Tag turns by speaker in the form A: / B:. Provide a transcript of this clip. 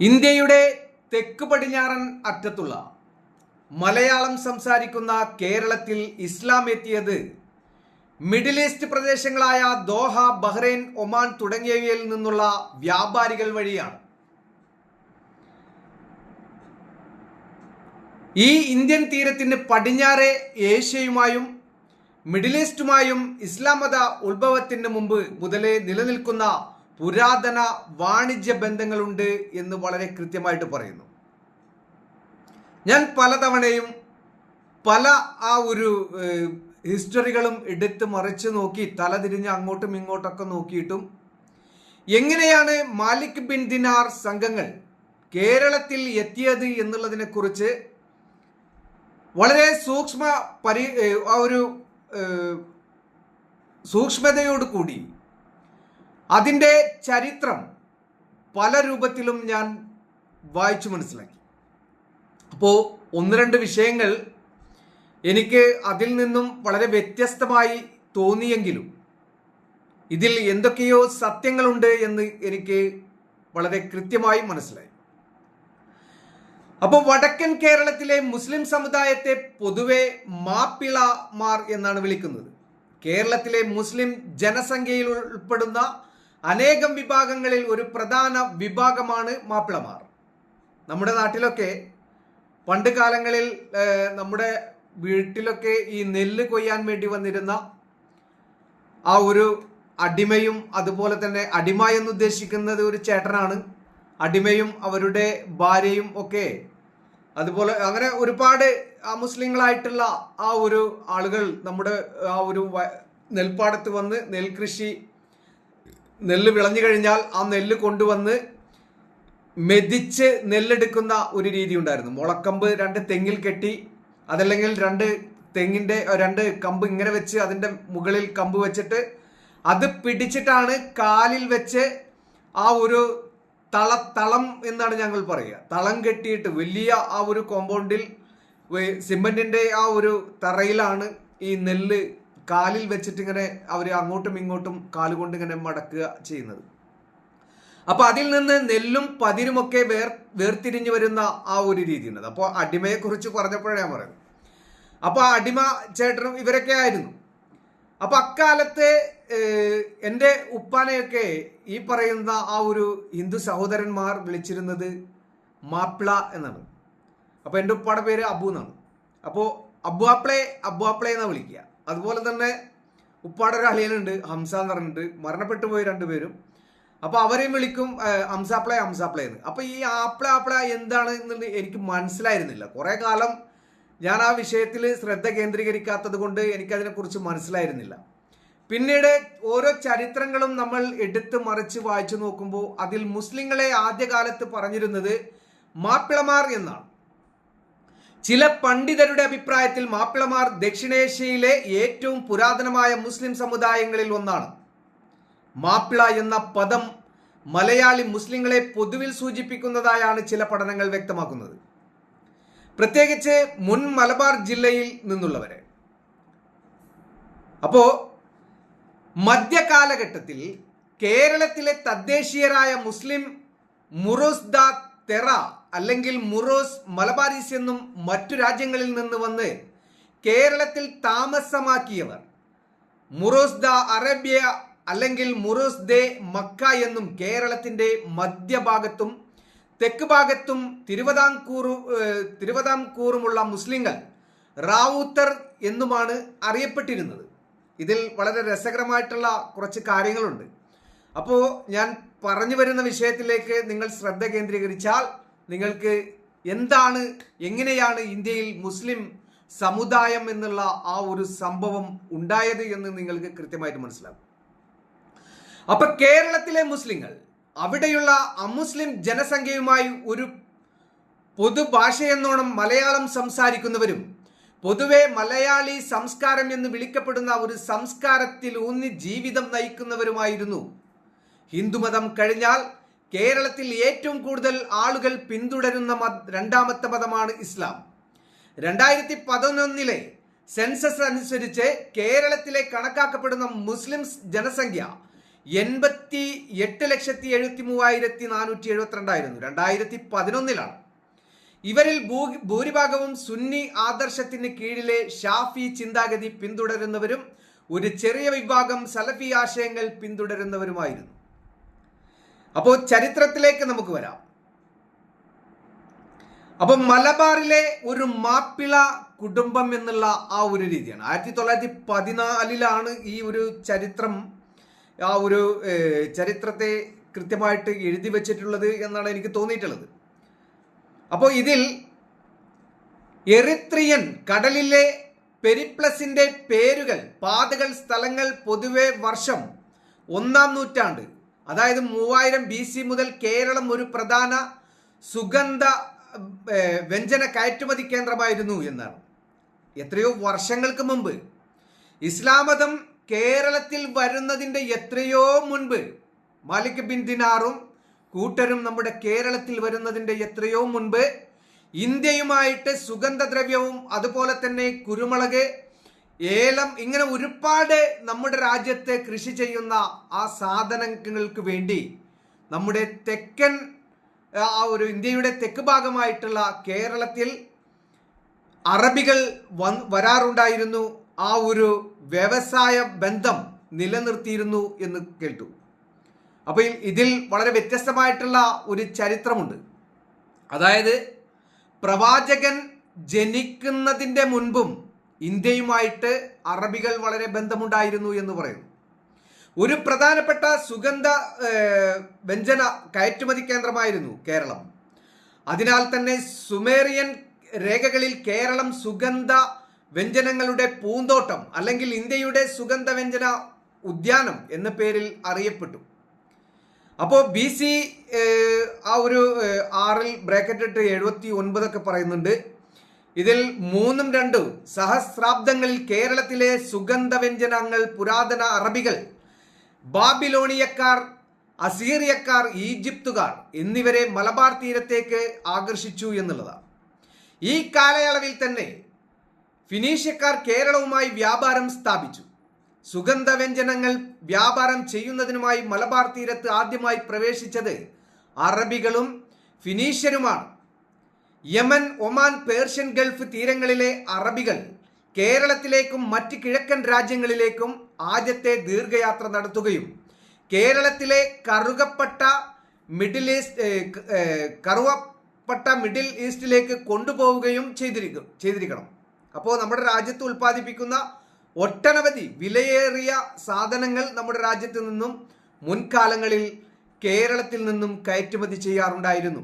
A: ഇന്ത്യയുടെ തെക്ക് പടിഞ്ഞാറൻ അറ്റത്തുള്ള മലയാളം സംസാരിക്കുന്ന കേരളത്തിൽ ഇസ്ലാം എത്തിയത് മിഡിൽ ഈസ്റ്റ് പ്രദേശങ്ങളായ ദോഹ ബഹ്റൈൻ ഒമാൻ തുടങ്ങിയവയിൽ നിന്നുള്ള വ്യാപാരികൾ വഴിയാണ്. ഈ ഇന്ത്യൻ തീരത്തിന് പടിഞ്ഞാറെ ഏഷ്യയുമായും മിഡിൽ ഈസ്റ്റുമായും ഇസ്ലാം മത ഉത്ഭവത്തിന് മുമ്പ് മുതലേ നിലനിൽക്കുന്ന പുരാതന വാണിജ്യ ബന്ധങ്ങളുണ്ട് എന്ന് വളരെ കൃത്യമായിട്ട് പറയുന്നു. ഞാൻ പലതവണയും പല ആ ഒരു ഹിസ്റ്ററികളും എടുത്ത് മറിച്ച് നോക്കി തലതിരിഞ്ഞ് അങ്ങോട്ടും ഇങ്ങോട്ടൊക്കെ നോക്കിയിട്ടും എങ്ങനെയാണ് മാലിക് ബിൻ ദിനാർ സംഘങ്ങൾ കേരളത്തിൽ എത്തിയത് എന്നുള്ളതിനെക്കുറിച്ച് വളരെ സൂക്ഷ്മ പരി ആ ഒരു സൂക്ഷ്മതയോടുകൂടി കൂടി അതിന്റെ ചരിത്രം പല രൂപത്തിലും ഞാൻ വായിച്ചു മനസ്സിലാക്കി. അപ്പോൾ ഒന്ന് രണ്ട് വിഷയങ്ങൾ എനിക്ക് അതിൽ നിന്നും വളരെ വ്യത്യസ്തമായി തോന്നിയെങ്കിലും ഇതിൽ എന്തൊക്കെയോ സത്യങ്ങളുണ്ട് എന്ന് എനിക്ക് വളരെ കൃത്യമായി മനസ്സിലായി. അപ്പോൾ വടക്കൻ കേരളത്തിലെ മുസ്ലിം സമുദായത്തെ പൊതുവെ മാപ്പിളമാർ എന്നാണ് വിളിക്കുന്നത്. കേരളത്തിലെ മുസ്ലിം ജനസംഖ്യയിൽ ഉൾപ്പെടുന്ന അനേകം വിഭാഗങ്ങളിൽ ഒരു പ്രധാന വിഭാഗമാണ് മാപ്പിളമാർ. നമ്മുടെ നാട്ടിലൊക്കെ പണ്ട് കാലങ്ങളിൽ നമ്മുടെ വീട്ടിലൊക്കെ ഈ നെല്ല് കൊയ്യാൻ വേണ്ടി വന്നിരുന്ന ആ ഒരു അടിമയും അതുപോലെ തന്നെ അടിമ എന്ന് ഉദ്ദേശിക്കുന്നത് ഒരു ചേട്ടനാണ്. അടിമയും അവരുടെ ഭാര്യയും ഒക്കെ അതുപോലെ അങ്ങനെ ഒരുപാട് മുസ്ലിങ്ങളായിട്ടുള്ള ആ ഒരു ആളുകൾ നമ്മുടെ ആ ഒരു നെൽപ്പാടത്ത് വന്ന് നെൽകൃഷി നെല്ല് വിളഞ്ഞു കഴിഞ്ഞാൽ ആ നെല്ല് കൊണ്ടുവന്ന് മെതിച്ച് നെല്ലെടുക്കുന്ന ഒരു രീതി ഉണ്ടായിരുന്നു. മുളക്കമ്പ് രണ്ട് തെങ്ങിൽ കെട്ടി അതല്ലെങ്കിൽ രണ്ട് തെങ്ങിന്റെ രണ്ട് കമ്പ് ഇങ്ങനെ വെച്ച് അതിന്റെ മുകളിൽ കമ്പ് വെച്ചിട്ട് അത് പിടിച്ചിട്ടാണ് കാലിൽ വെച്ച് ആ ഒരു തള തളം എന്നാണ് ഞങ്ങൾ പറയുക. തളം കെട്ടിയിട്ട് വലിയ ആ ഒരു കോമ്പൗണ്ടിൽ സിമെന്റിന്റെ ആ ഒരു തറയിലാണ് ഈ നെല്ല് കാലിൽ വെച്ചിട്ട് ഇങ്ങനെ അവർ അങ്ങോട്ടും ഇങ്ങോട്ടും കാലുകൊണ്ട് ഇങ്ങനെ മടക്കുക ചെയ്യുന്നത്. അപ്പൊ അതിൽ നിന്ന് നെല്ലും പതിരുമൊക്കെ വേർ വേർതിരിഞ്ഞു വരുന്ന ആ ഒരു രീതിയുണ്ട്. അപ്പോൾ അടിമയെക്കുറിച്ച് പറഞ്ഞപ്പോഴാണ് ഞാൻ പറയുന്നത്. അപ്പൊ ആ അടിമ ചേട്ടനും ഇവരൊക്കെ ആയിരുന്നു. അപ്പൊ അക്കാലത്ത് എന്റെ ഉപ്പാനെയൊക്കെ ഈ പറയുന്ന ആ ഒരു ഹിന്ദു സഹോദരന്മാർ വിളിച്ചിരുന്നത് മാപ്പിള എന്നാണ്. അപ്പൊ എന്റെ ഉപ്പാടെ പേര് അബു എന്നാണ്. അപ്പോൾ അബ്വാപ്ലെ അബ്വാപ്ലെ എന്നാണ് വിളിക്കുക. അതുപോലെ തന്നെ ഉപ്പാടെ ഒരു അളിയനുണ്ട് ഹംസ എന്ന് പറഞ്ഞിട്ട് മരണപ്പെട്ടു പോയി രണ്ടുപേരും അപ്പൊ അവരെയും വിളിക്കും ഏഹ്, ഹംസാപ്ലെ ഹംസാപ്ലെ എന്ന്. അപ്പൊ ഈ ആപ്ല ആപ്ല എന്താണ് എന്നുള്ളത് എനിക്ക് മനസ്സിലായിരുന്നില്ല. കുറെ കാലം ഞാൻ ആ വിഷയത്തിൽ ശ്രദ്ധ കേന്ദ്രീകരിക്കാത്തത് കൊണ്ട് എനിക്കതിനെക്കുറിച്ച് മനസ്സിലായിരുന്നില്ല. പിന്നീട് ഓരോ ചരിത്രങ്ങളും നമ്മൾ എടുത്ത് മറിച്ച് വായിച്ചു നോക്കുമ്പോൾ അതിൽ മുസ്ലിങ്ങളെ ആദ്യകാലത്ത് പറഞ്ഞിരുന്നത് മാപ്പിളമാർ എന്നാണ്. ചില പണ്ഡിതരുടെ അഭിപ്രായത്തിൽ മാപ്പിളമാർ ദക്ഷിണേഷ്യയിലെ ഏറ്റവും പുരാതനമായ മുസ്ലിം സമുദായങ്ങളിൽ ഒന്നാണ്. മാപ്പിള എന്ന പദം മലയാളി മുസ്ലിങ്ങളെ പൊതുവിൽ സൂചിപ്പിക്കുന്നതായാണ് ചില പഠനങ്ങൾ വ്യക്തമാക്കുന്നത്. പ്രത്യേകിച്ച് മുൻ മലബാർ ജില്ലയിൽ നിന്നുള്ളവരെ. അപ്പോ മധ്യകാലഘട്ടത്തിൽ കേരളത്തിലെ തദ്ദേശീയരായ മുസ്ലിം മുറുസ്ദ തെറ അല്ലെങ്കിൽ മുറോസ് മലബാരീസ് എന്നും മറ്റു രാജ്യങ്ങളിൽ നിന്ന് വന്ന് കേരളത്തിൽ താമസമാക്കിയവർ. മുറോസ് ദ അറേബ്യ അല്ലെങ്കിൽ മുറോസ് ദേ മക്ക എന്നും കേരളത്തിന്റെ മധ്യഭാഗത്തും തെക്ക് ഭാഗത്തും തിരുവിതാംകൂർ ഏഹ്, തിരുവിതാംകൂറുമുള്ള മുസ്ലിങ്ങൾ റാവൂത്തർ എന്നുമാണ് അറിയപ്പെട്ടിരുന്നത്. ഇതിൽ വളരെ രസകരമായിട്ടുള്ള കുറച്ച് കാര്യങ്ങളുണ്ട്. അപ്പോൾ ഞാൻ പറഞ്ഞു വരുന്ന വിഷയത്തിലേക്ക് നിങ്ങൾ ശ്രദ്ധ കേന്ദ്രീകരിച്ചാൽ നിങ്ങൾക്ക് എന്താണ് എങ്ങനെയാണ് ഇന്ത്യയിൽ മുസ്ലിം സമുദായം എന്നുള്ള ആ ഒരു സംഭവം ഉണ്ടായത് എന്ന് നിങ്ങൾക്ക് കൃത്യമായിട്ട് മനസ്സിലാകും. അപ്പൊ കേരളത്തിലെ മുസ്ലിങ്ങൾ അവിടെയുള്ള അമുസ്ലിം ജനസംഖ്യയുമായി ഒരു പൊതുഭാഷയെന്നോണം മലയാളം സംസാരിക്കുന്നവരും പൊതുവെ മലയാളി സംസ്കാരം എന്ന് വിളിക്കപ്പെടുന്ന ഒരു സംസ്കാരത്തിൽ ഊന്നി ജീവിതം നയിക്കുന്നവരുമായിരുന്നു. ഹിന്ദുമതം കഴിഞ്ഞാൽ കേരളത്തിൽ ഏറ്റവും കൂടുതൽ ആളുകൾ പിന്തുടരുന്ന മത രണ്ടാമത്തെ മതമാണ് ഇസ്ലാം. രണ്ടായിരത്തി പതിനൊന്നിലെ സെൻസസ് അനുസരിച്ച് കേരളത്തിലെ കണക്കാക്കപ്പെടുന്ന മുസ്ലിം ജനസംഖ്യ എൺപത്തി എട്ട് ലക്ഷത്തി എഴുപത്തി മൂവായിരത്തി നാനൂറ്റി എഴുപത്തിരണ്ടായിരുന്നു. രണ്ടായിരത്തി പതിനൊന്നിലാണ് ഇവരിൽ ഭൂരിഭാഗവും സുന്നി ആദർശത്തിന് കീഴിലെ ഷാഫി ചിന്താഗതി പിന്തുടരുന്നവരും ഒരു ചെറിയ വിഭാഗം സലഫി ആശയങ്ങൾ പിന്തുടരുന്നവരുമായിരുന്നു. അപ്പോൾ ചരിത്രത്തിലേക്ക് നമുക്ക് വരാം. അപ്പം മലബാറിലെ ഒരു മാപ്പിള കുടുംബം എന്നുള്ള ആ ഒരു രീതിയാണ്. ആയിരത്തി തൊള്ളായിരത്തി പതിനാലിലാണ് ഈ ഒരു ചരിത്രം ആ ഒരു ചരിത്രത്തെ കൃത്യമായിട്ട് എഴുതി വെച്ചിട്ടുള്ളത് എന്നാണ് എനിക്ക് തോന്നിയിട്ടുള്ളത്. അപ്പോൾ ഇതിൽ എറിത്രിയൻ കടലിലെ പെരിപ്ലസിന്റെ പേരുകൾ പാതകൾ സ്ഥലങ്ങൾ പൊതുവെ വർഷം ഒന്നാം നൂറ്റാണ്ട് അതായത് മൂവായിരം ബി സി മുതൽ കേരളം ഒരു പ്രധാന സുഗന്ധ വ്യഞ്ജന കയറ്റുമതി കേന്ദ്രമായിരുന്നു എന്നാണ്. എത്രയോ വർഷങ്ങൾക്ക് മുമ്പ് ഇസ്ലാമതം കേരളത്തിൽ വരുന്നതിന്റെ എത്രയോ മുൻപ് മാലിക് ബിൻ ദിനാറും കൂട്ടരും നമ്മുടെ കേരളത്തിൽ വരുന്നതിന്റെ എത്രയോ മുൻപ് ഇന്ത്യയുമായിട്ട് സുഗന്ധദ്രവ്യവും അതുപോലെ തന്നെ കുരുമുളക് ഏലം ഇങ്ങനെ ഒരുപാട് നമ്മുടെ രാജ്യത്തെ കൃഷി ചെയ്യുന്ന ആ സാധനങ്ങൾക്ക് വേണ്ടി നമ്മുടെ തെക്കൻ ആ ഒരു ഇന്ത്യയുടെ തെക്ക് ഭാഗമായിട്ടുള്ള കേരളത്തിൽ അറബികൾ വൻ വരാറുണ്ടായിരുന്നു. ആ ഒരു വ്യവസായ ബന്ധം നിലനിർത്തിയിരുന്നു എന്ന് കേട്ടു. അപ്പോൾ ഇതിൽ വളരെ വ്യത്യസ്തമായിട്ടുള്ള ഒരു ചരിത്രമുണ്ട്. അതായത് പ്രവാചകൻ ജനിക്കുന്നതിന്റെ മുൻപും ഇന്ത്യയുമായിട്ട് അറബികൾ വളരെ ബന്ധമുണ്ടായിരുന്നു എന്ന് പറയുന്നു. ഒരു പ്രധാനപ്പെട്ട സുഗന്ധ വ്യഞ്ജന കയറ്റുമതി കേന്ദ്രമായിരുന്നു കേരളം. അതിനാൽ തന്നെ സുമേറിയൻ രേഖകളിൽ കേരളം സുഗന്ധ വ്യഞ്ജനങ്ങളുടെ പൂന്തോട്ടം അല്ലെങ്കിൽ ഇന്ത്യയുടെ സുഗന്ധ വ്യഞ്ജന ഉദ്യാനം എന്ന പേരിൽ അറിയപ്പെട്ടു. അപ്പോൾ ബി സി ആ ഒരു ആറിൽ ബ്രാക്കറ്റ് ഇട്ട് എഴുപത്തി ഒൻപതൊക്കെ പറയുന്നുണ്ട്. ഇതിൽ മൂന്നും രണ്ടും സഹസ്രാബ്ദങ്ങളിൽ കേരളത്തിലെ സുഗന്ധ വ്യഞ്ജനങ്ങൾ പുരാതന അറബികൾ ബാബിലോണിയക്കാർ അസീറിയക്കാർ ഈജിപ്തുകാർ എന്നിവരെ മലബാർ തീരത്തേക്ക് ആകർഷിച്ചു എന്നുള്ളതാണ്. ഈ കാലയളവിൽ തന്നെ ഫിനീഷ്യക്കാർ കേരളവുമായി വ്യാപാരം സ്ഥാപിച്ചു. സുഗന്ധവ്യഞ്ജനങ്ങൾ വ്യാപാരം ചെയ്യുന്നതിനുമായി മലബാർ തീരത്ത് ആദ്യമായി പ്രവേശിച്ചത് അറബികളും ഫിനീഷ്യരുമാണ്. യമൻ ഒമാൻ പേർഷ്യൻ ഗൾഫ് തീരങ്ങളിലെ അറബികൾ കേരളത്തിലേക്കും മറ്റ് കിഴക്കൻ രാജ്യങ്ങളിലേക്കും ആദ്യത്തെ ദീർഘയാത്ര നടത്തുകയും കേരളത്തിലെ കറുകപ്പെട്ട മിഡിൽ ഈസ്റ്റ് കറുവപ്പെട്ട മിഡിൽ ഈസ്റ്റിലേക്ക് കൊണ്ടുപോവുകയും ചെയ്തിരിക്കും ചെയ്തിരിക്കണം. അപ്പോൾ നമ്മുടെ രാജ്യത്ത് ഉൽപ്പാദിപ്പിക്കുന്ന ഒട്ടനവധി വിലയേറിയ സാധനങ്ങൾ നമ്മുടെ രാജ്യത്ത് നിന്നും മുൻകാലങ്ങളിൽ കേരളത്തിൽ നിന്നും കയറ്റുമതി ചെയ്യാറുണ്ടായിരുന്നു.